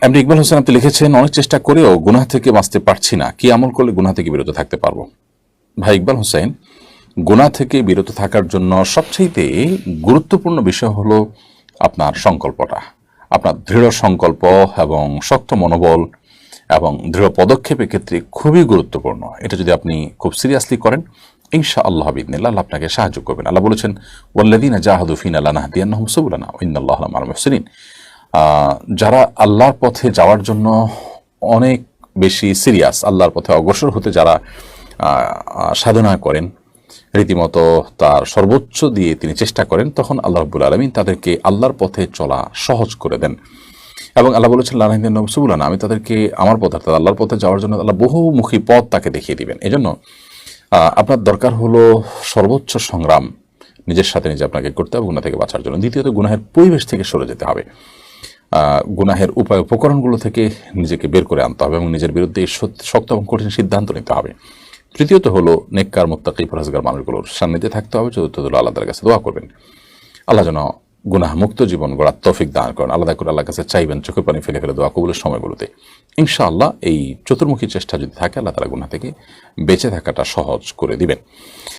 MD Iqbal Hossain আপনি লিখেছেন অনেক চেষ্টা করেও গুনাহ থেকে বাঁচতে পারছি না। কি আমল করলে গুনাহ থেকে বিরত থাকতে পারব? ভাই ইকবাল হোসেন গুনাহ থেকে বিরত থাকার জন্য সবচেয়ে গুরুত্বপূর্ণ বিষয় হলো আপনার সংকল্পটা। আপনার দৃঢ় সংকল্প এবং শক্ত মনোবল এবং দৃঢ় পদক্ষেপের ক্ষেত্রে খুবই গুরুত্বপূর্ণ। এটা যদি আপনি খুব সিরিয়াসলি করেন ইনশা আল্লাহ বিদিনিল্লাহ আল্লাহ আপনাকে সাহায্য করবেন। আল্লাহ বলেছেন ওয়াল্লাদিনা জাহাদুফিন আল্লাহ নাহদিয়ান্নাহুম সুবুলানা মুহসিনিন। আহ, যারা আল্লাহর পথে যাওয়ার জন্য অনেক বেশি সিরিয়াস আল্লাহর পথে অগ্রসর হতে যারা সাধনা করেন রীতিমতো তার সর্বোচ্চ দিয়ে তিনি চেষ্টা করেন তখন আল্লাহ রব্বুল আলমিন তাদেরকে আল্লাহর পথে চলা সহজ করে দেন। এবং আল্লাহ বলেছেন লাহিদিন নবসুবুলানা আমি তাদেরকে আমার পথ অর্থাৎ আল্লাহর পথে যাওয়ার জন্য আল্লাহ বহুমুখী পথ তাকে দেখিয়ে দিবেন। এজন্য আহ, আপনার দরকার হলো সর্বোচ্চ সংগ্রাম নিজের সাথে নিজে আপনাকে করতে হবে গুণা থেকে বাঁচার জন্য। দ্বিতীয়ত গুনাহের পরিবেশ থেকে সরে যেতে হবে। গুনাহের উপায় উপকরণগুলো থেকে নিজেকে বের করে আনতে হবে এবং নিজের বিরুদ্ধে শক্ত এবং কঠিন সিদ্ধান্ত নিতে হবে। তৃতীয়ত হলো, নেককার, মোত্তাকি, পরহেজগার মানুষগুলোর সান্নিধ্যে থাকতে হবে। চতুর্থ হলো, আল্লাহর কাছে দোয়া করবেন। আল্লাহ যেন গুনাহ মুক্ত জীবন গড়ার তৌফিক দান করেন। আলাদা করে আল্লাহর কাছে চাইবেন চোখে পানি ফেলে ফেলে দোয়া কবুলের সময়গুলোতে। ইনশাআল্লাহ এই চতুর্মুখী চেষ্টা যদি থাকে, আল্লাহ তালা গুনাহ থেকে বেঁচে থাকাটা সহজ করে দিবেন।